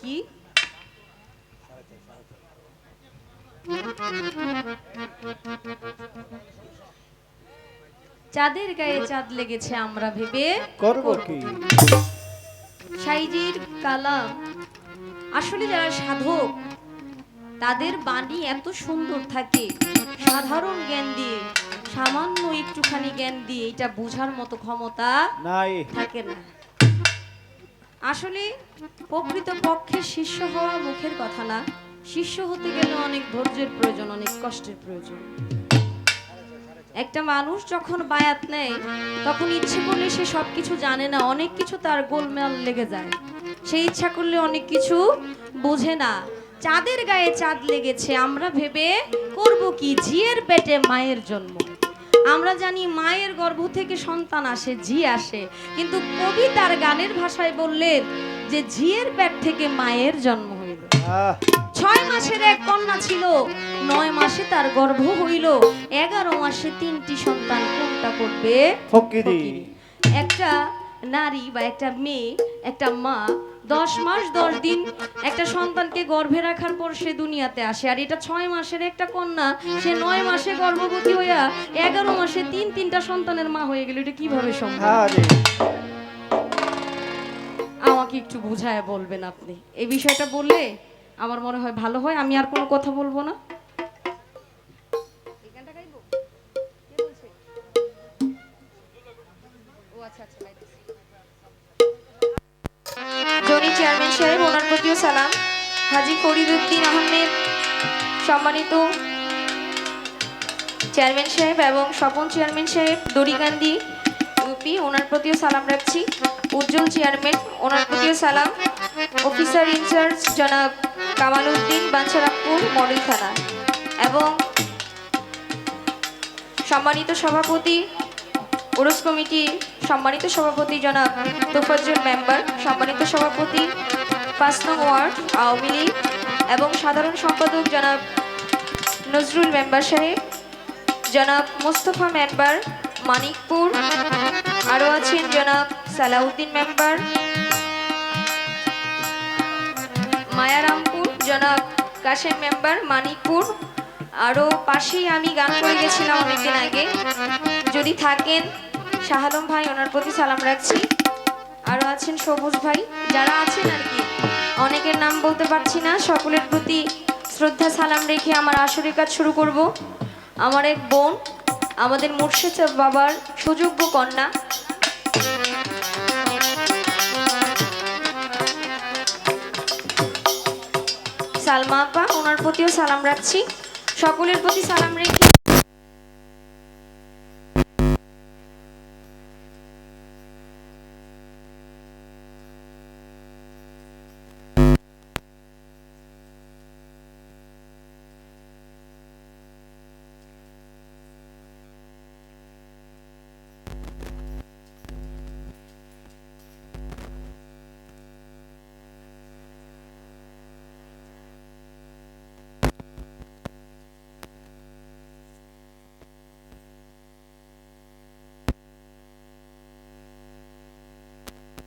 কি? চাঁদের গায়ে চাঁদ লেগেছে আমরা ভেবে করব কি? সাইজির কালাম। আসলে যারা সাধক তাদের বাণী এত সুন্দর থাকে। সাধারণ জ্ঞান দিয়ে সামান্য একটুখানি জ্ঞান দিয়ে এটা বোঝার মতো ক্ষমতা থাকে না। আসলে প্রকৃত পক্ষে শিষ্য হওয়া মুখের কথা না। শিষ্য হতে গেলে অনেক ধৈর্যের প্রয়োজন, অনেক কষ্টের প্রয়োজন। একটা মানুষ যখন বায়াত নেয়, তখন ইচ্ছে করলে সে সবকিছু জানে না, অনেক কিছু তার গোলমেল লেগে যায়। সে ইচ্ছা করলে অনেক কিছু বোঝে না। চাঁদের গায়ে চাঁদ লেগেছে, আমরা ভেবে করব কি? ঝিয়ের পেটে মায়ের জন্ম। আমরা জানি মায়ের গর্ভ থেকে সন্তান আসে ঝি আসে। কিন্তু কবি তার গানের ভাষায় বললেন যে ঝিয়ের পেট থেকে মায়ের জন্ম হইল। ছয় মাসের এক কন্যা ছিল নয় মাসে তার গর্ভ হইল। এগারো মাসে তিনটি সন্তান কোনটা করবে ফকিরি। একটা নারী বা একটা মেয়ে একটা মা দশ মাস দশ দিন একটা সন্তানকে গর্ভে রাখার পর সে দুনিয়াতে আসে। আর এটা ছয় মাসের একটা কন্যা সে নয় মাসে গর্ভবতী হইয়া এগারো মাসে তিন তিনটা সন্তানের মা হয়ে গেল। এটা কীভাবে সম্ভব? আমাকে একটু বুঝায় বলবেন আপনি। এই বিষয়টা বললে আমার মনে হয় ভালো হয়। আমি আর কোনো কথা বলব না। আচ্ছা, আচ্ছা, চেয়ারম্যান সাহেব, ওনার প্রতিও সালাম। হাজি ফরিদুদ্দিন আহমেদ, সম্মানিত চেয়ারম্যান সাহেব এবং স্বপন চেয়ারম্যান সাহেব দড়িকান্দি ইউপি, ওনার প্রতিও সালাম রাখছি। উজ্জ্বল চেয়ারম্যান ওনার প্রতিও সালাম। অফিসার ইনচার্জ জনাব কামাল উদ্দিন বাঞ্ছারামপুর, মডেল থানা। এবং সম্মানিত সভাপতি, ওরস কমিটির সম্মানিত সভাপতি জনাব তোফাজ্জল মেম্বার, সম্মানিত সভাপতি, পাঁচ নং ওয়ার্ড, আওয়ামী লীগ, এবং সাধারণ সম্পাদক জনাব নজরুল মেম্বার সাহেব, জনাব মোস্তফা মেম্বার মানিকপুর আরও আছেন জনাব সালাউদ্দিন মেম্বার মায়ারামপুর জনাব কাশেম মেম্বার মানিকপুর আরও পাশেই আমি গান করে গেছিলাম অনেকদিন আগে। যদি থাকেন শাহ আলম ভাই, ওনার প্রতি সালাম রাখছি। আরও আছেন সবুজ ভাই, যারা আছেন আর কি। অনেকের নাম বলতে পারছি না, সকলের প্রতি শ্রদ্ধা, সালাম রেখে আমার আসরের কাজ শুরু করব। আমার এক বোন, আমাদের মুর্শিদ বাবার সুযোগ্য কন্যা। সালমা আপা, ওনার প্রতিও সালাম রাখছি। সকলের প্রতি সালাম রেখে